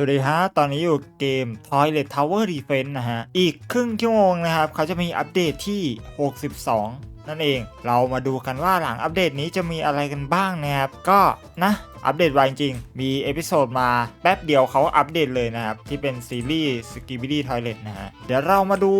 สวัสดีฮะ ตอนนี้อยู่เกม Toilet Tower Defense นะฮะ อีกครึ่งชั่วโมงนะครับ เขาจะมีอัปเดตที่ 62 นั่นเอง เรามาดูกันว่าหลังอัปเดตนี้จะมีอะไรกันบ้างนะครับ ก็นะอัปเดตไวจริง มีเอพิโซดมาแป๊บเดียวเขาอัปเดตเลยนะครับ ที่เป็นซีรีส์ s k i b i d y Toilet นะฮะ เดี๋ยวเรามาดู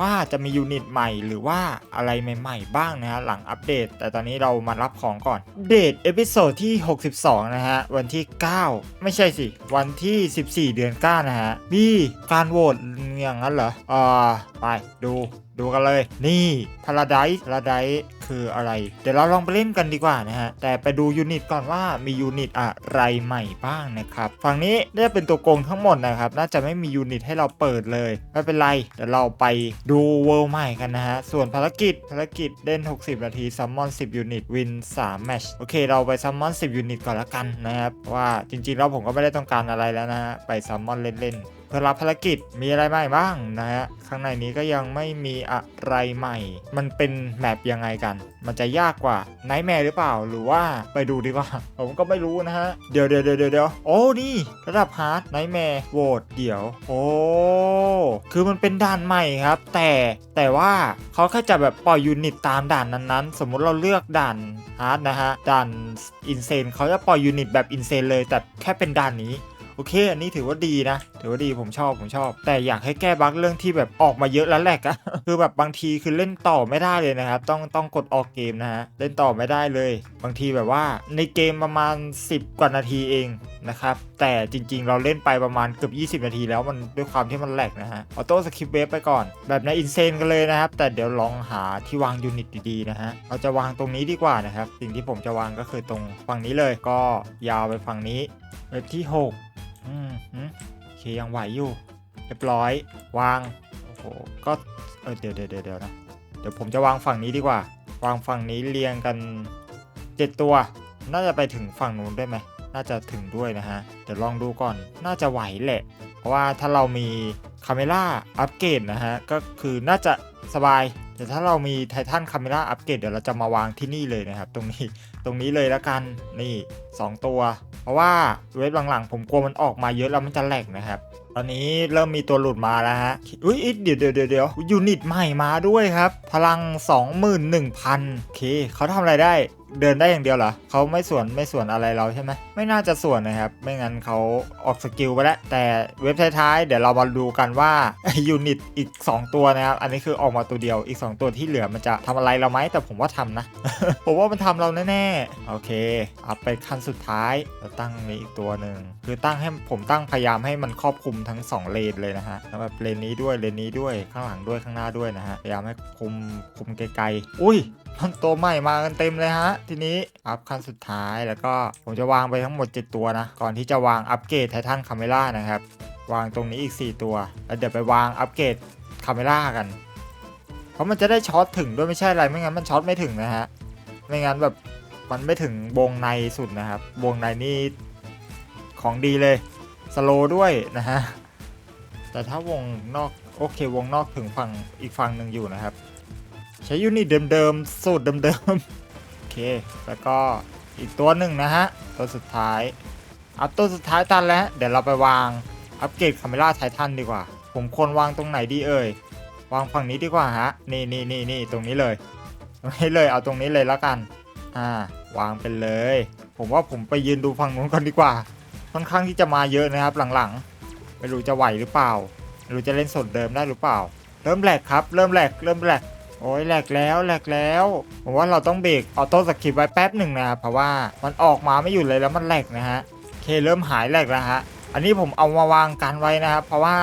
ว่าจะมียูนิตใหม่หรือว่าอะไรใหม่ๆบ้างนะฮะ หลังอัปเดต แต่ตอนนี้เรามารับของก่อน เดทเอพิโซดที่ 62 นะฮะ วันที่ 9 ไม่ใช่สิ วันที่ 14 เดือน 9 นะฮะมีการโหวตอย่างนั้นเหรออ่าไปดู ดูกันเลย นี่พาราไดส์พาราไดส์ คืออะไร เดี๋ยวเราลองไปเล่นกันดีกว่านะฮะ แต่ไปดูยูนิตก่อนว่ามียูนิตอะไรใหม่บ้างนะครับ ฝั่งนี้ได้เป็นตัวโกงทั้งหมดนะครับ น่าจะไม่มียูนิตให้เราเปิดเลย ไม่เป็นไร เดี๋ยวเราไปดูเวิลด์ใหม่กันนะฮะ ส่วนภารกิจภารกิจเล่น 60 นาทีซัมมอน 10 ยูนิต วิน 3 แมช โอเค เราไปซัมมอน 10 ยูนิตก่อนละกันนะครับ ว่าจริงๆแล้วผมก็ไม่ได้ต้องการอะไรแล้วนะฮะ ไปซัมมอนเล่นๆเพื่อรับภารกิจมีอะไรใหม่บ้างนะฮะ ข้างในนี้ก็ยังไม่มีอะไรใหม่ มันเป็นแมปยังไงกันมันจะยากกว่าไนท์แมร์หรือเปล่าหรือว่าไปดูดีกว่า ผมก็ไม่รู้นะฮะ เดี๋ยวเดี๋ยวเดี๋ยวเดี๋ยวโอ้นี่ระดับฮาร์ดไนท์แมร์โหวตเดี๋ยว โอ้คือมันเป็นด่านใหม่ครับ แต่แต่ว่าเขาแค่จะแบบปล่อยยูนิตตามด่านนั้นๆ สมมุติเราเลือกด่านฮาร์ดนะฮะด่านอินเซนเขาจะปล่อยยูนิตแบบอินเซนเลยแต่แค่เป็นด่านนี้ โอเค อันนี้ถือว่าดีนะ ถือว่าดีผมชอบผมชอบ แต่อยากให้แก้บั๊กเรื่องที่แบบออกมาเยอะแล้วแหลกอะคือแบบบางทีคือเล่นต่อไม่ได้เลยนะครับ ต้องต้องกดออกเกมนะฮะเล่นต่อไม่ได้เลย บางทีแบบว่าในเกมประมาณ 10 กว่านาทีเองนะครับแต่จริงๆ เราเล่นไปประมาณเกือบ 20 นาทีแล้วมันด้วยความที่มันแหลกนะฮะออโต้สคริปเวฟไปก่อน แบบในอินเซนกันเลยนะครับ แต่เดี๋ยวลองหาที่วางยูนิตดีๆนะฮะเราจะวางตรงนี้ดีกว่านะครับ สิ่งที่ผมจะวางก็คือตรงฝั่งนี้เลยก็ยาวไปฝั่งนี้เว็บที่ 6 อืมหืมโอเคยังไหวอยู่ เรียบร้อยวาง โอ้โห ก็ เออเดี๋ยวเดี๋ยวเดี๋ยวเดี๋ยวนะ เดี๋ยวผมจะวางฝั่งนี้ดีกว่า วางฝั่งนี้เรียงกันเจ็ดตัว น่าจะไปถึงฝั่งนู้นได้ไหม น่าจะถึงด้วยนะฮะ เดี๋ยวลองดูก่อน น่าจะไหวแหละ เพราะว่าถ้าเรามีคาเมล่าอัปเกรดนะฮะ ก็คือน่าจะสบาย แต่ถ้าเรามีไททันคาเมล่าอัปเกรดเดี๋ยวเราจะมาวางที่นี่เลยนะครับ ตรงนี้ ตรงนี้เลยแล้วกัน นี่ 2 ตัว เพราะว่าเว็บหลังๆ ผมกลัวมันออกมาเยอะแล้วมันจะแหลกนะครับ ตอนนี้เริ่มมีตัวหลุดมาแล้วฮะ อุ้ยเดี๋ยวเดี๋ยวเดี๋ยวเดี๋ยวยูนิตใหม่มาด้วยครับ พลัง 21,000โอเคเขาทำอะไรได้ เดินได้อย่างเดียวเหรอเขาไม่สวนไม่สวนอะไรเราใช่ไหม ไม่น่าจะสวนนะครับ ไม่งั้นเขาออกสกิลไปแล้ว แต่เว็บท้ายๆเดี๋ยวเรามาดูกันว่ายูนิตอีก 2 ตัวนะครับ อันนี้คือออกมาตัวเดียว อีก 2 ตัวที่เหลือมันจะทำอะไรเราไหม แต่ผมว่าทำนะ ผมว่ามันทำเราแน่ๆ โอเค เอัพไปขั้นสุดท้าย เราตั้งนี้อีกตัวหนึ่ง คือตั้งให้ผมตั้งพยายามให้มันครอบคลุมทั้ง 2 เลนเลยนะฮะแล้วแบบเลนนี้ด้วยเลนนี้ด้วยข้างหลังด้วยข้างหน้าด้วยนะฮะพยายามให้คุมคุมไกลๆอุ้ยมันตัวใหม่มากันเต็มเลยฮะ ทีนี้อัพขั้นสุดท้ายแล้วก็ผมจะวางไปทั้งหมด 7 ตัวนะ ก่อนที่จะวางอัปเกรดไททันคาเมล่านะครับ วางตรงนี้อีก 4 ตัว แล้วเดี๋ยวไปวางอัปเกรดคาเมล่ากัน เพราะมันจะได้ช็อตถึงด้วยไม่ใช่อะไรไม่งั้นมันช็อตไม่ถึงนะฮะไม่งั้นแบบมันไม่ถึงวงในสุดนะครับวงในนี่ของดีเลย สโลด้วยนะฮะ แต่ถ้าวงนอกโอเควงนอกถึงฝั่งอีกฝั่งหนึ่งอยู่นะครับ ใช้ยูนิตเดิมๆ สูตรเดิมๆ โอเค แล้วก็อีกตัวหนึ่งนะฮะ ตัวสุดท้าย อัพตัวสุดท้ายตันแล้ว เดี๋ยวเราไปวางอัปเกรดคาเมล่าไททันดีกว่า ผมควรวางตรงไหนดีเอ่ย วางฝั่งนี้ดีกว่าฮะ นี่นี่นี่นี่ตรงนี้เลยตรงนี้เลยเอาตรงนี้เลยแล้วกัน อ่า วางไปเลย ผมว่าผมไปยืนดูฝั่งนู้นก่อนดีกว่า ค่อนข้างที่จะมาเยอะนะครับหลังๆ ไม่รู้จะไหวหรือเปล่าไม่รู้จะเล่นสดเดิมได้หรือเปล่า เริ่มแหลกครับ เริ่มแหลกเริ่มแหลกโอ้ยแหลกแล้วแหลกแล้วผมว่าเราต้องเบรกออโต้สกิปไว้แป๊บหนึ่งนะครับเพราะว่ามันออกมาไม่อยู่เลยแล้วมันแหลกนะฮะเคเริ่มหายแหลกแล้วฮะอันนี้ผมเอามาวางกันไว้นะครับเพราะว่า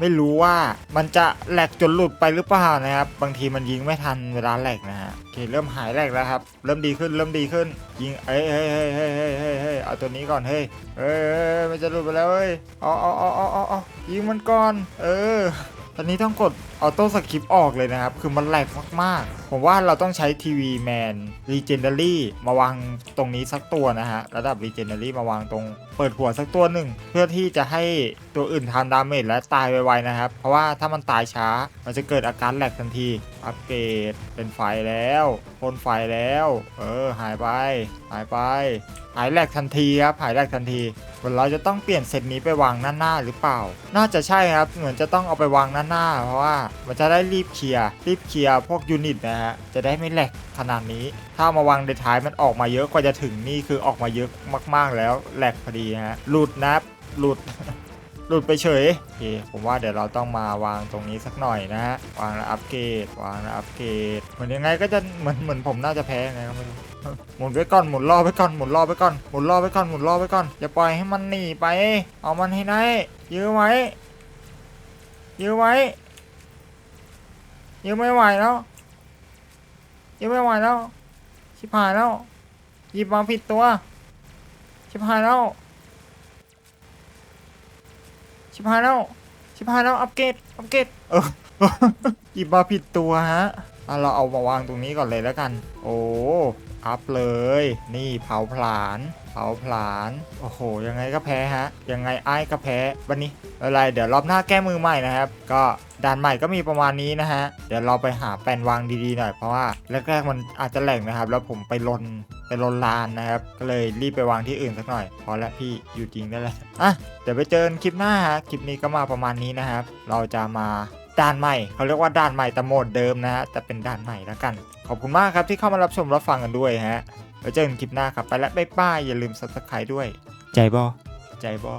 ไม่รู้ว่ามันจะแหลกจนหลุดไปหรือเปล่านะครับ บางทีมันยิงไม่ทันเวลาแหลกนะฮะโอเคเริ่มหายแหลกแล้วครับ เริ่มดีขึ้นเริ่มดีขึ้น ยิงเฮ้ยเฮ้ยเฮ้ยเฮ้ยเฮ้ยเฮ้ยเอาตัวนี้ก่อนเฮ้ยเอ้ยมันจะหลุดไปแล้วเฮ้ยเอาเอาเอาเอาเอาเอายิงมันก่อน เออ ตอนนี้ต้องกด ออโต้สคริปออกเลยนะครับ คือมันแหลกมากๆ ผมว่าเราต้องใช้ทีวีแมนรีเจนเดารี่มาวางตรงนี้สักตัวนะฮะ ระดับรีเจนเดารี่มาวางตรง เปิดหัวสักตัวหนึ่ง เพื่อที่จะให้ตัวอื่นทานดาเมจและตายไวๆนะครับ เพราะว่าถ้ามันตายช้า มันจะเกิดอาการแหลกทันที อัปเกรดเป็นไฟแล้วพ่นไฟแล้ว เออ หายไป หายไป หายแหลกทันทีครับ หายแหลกทันทีเหมือนเราจะต้องเปลี่ยนเซตนี้ไปวางหน้าหน้าหรือเปล่า น่าจะใช่ครับ เหมือนจะต้องเอาไปวางหน้าหน้าเพราะว่ามันจะได้รีบเคลียร์รีบเคลียร์พวกยูนิตนะฮะจะได้ไม่แหลกขนาดนี้ ถ้ามาวางในท้ายมันออกมาเยอะกว่าจะถึงนี่คือออกมาเยอะมาก ๆแล้วแหลกพอดีฮะหลุดนับหลุดหลุดไปเฉยโอเคผมว่าเดี๋ยวเราต้องมาวางตรงนี้สักหน่อยนะฮะวางแล้วอัปเกรดวางแล้วอัปเกรดเหมือนยังไงก็จะเหมือนเหมือนผมน่าจะแพ้ไงก็ไม่รู้หมุนไว้ก่อนหมุนล่อไว้ก่อนหมุนล่อไว้ก่อนหมุนล่อไว้ก่อนหมุนล่อไว้ก่อนอย่าปล่อยให้มันหนีไป เอามันให้ได้ยื้อไว้ยื้อไว้ ยังไม่ไหวแล้วยังไม่ไหวแล้ว ชิบหายแล้ว หยิบมาผิดตัว ชิบหายแล้ว ชิบหายแล้ว ชิบหายแล้ว อัปเกรด อัปเกรด เออ หยิบมาผิดตัวฮะ อะเราเอามาวางตรงนี้ก่อนเลยแล้วกัน โอ้ อัพเลย นี่เผาผลาญเผาผลาญโอ้โห ยังไงก็แพ้ฮะ ยังไงไอ้ก็แพ้วันนี้อะไรเดี๋ยวรอบหน้าแก้มือใหม่นะครับ ก็ด่านใหม่ก็มีประมาณนี้นะฮะ เดี๋ยวเราไปหาแปลนวางดีๆหน่อยเพราะว่าแรกๆมันอาจจะแหลกนะครับ แล้วผมไปลนไปลนลานนะครับ ก็เลยรีบไปวางที่อื่นสักหน่อย พอละพี่อยู่จริงได้แล้วอะเดี๋ยวไปเจอคลิปหน้าฮะคลิปนี้ก็มาประมาณนี้นะครับ เราจะมา ด่านใหม่เขาเรียกว่าด่านใหม่แต่โหมดเดิมนะฮะแต่เป็นด่านใหม่แล้วกัน ขอบคุณมากครับที่เข้ามารับชมรับฟังกันด้วยฮะไว้เจอกันคลิปหน้าครับไปแล้วบ๊ายบายอย่าลืม subscribe ด้วย ใจบอใจบอ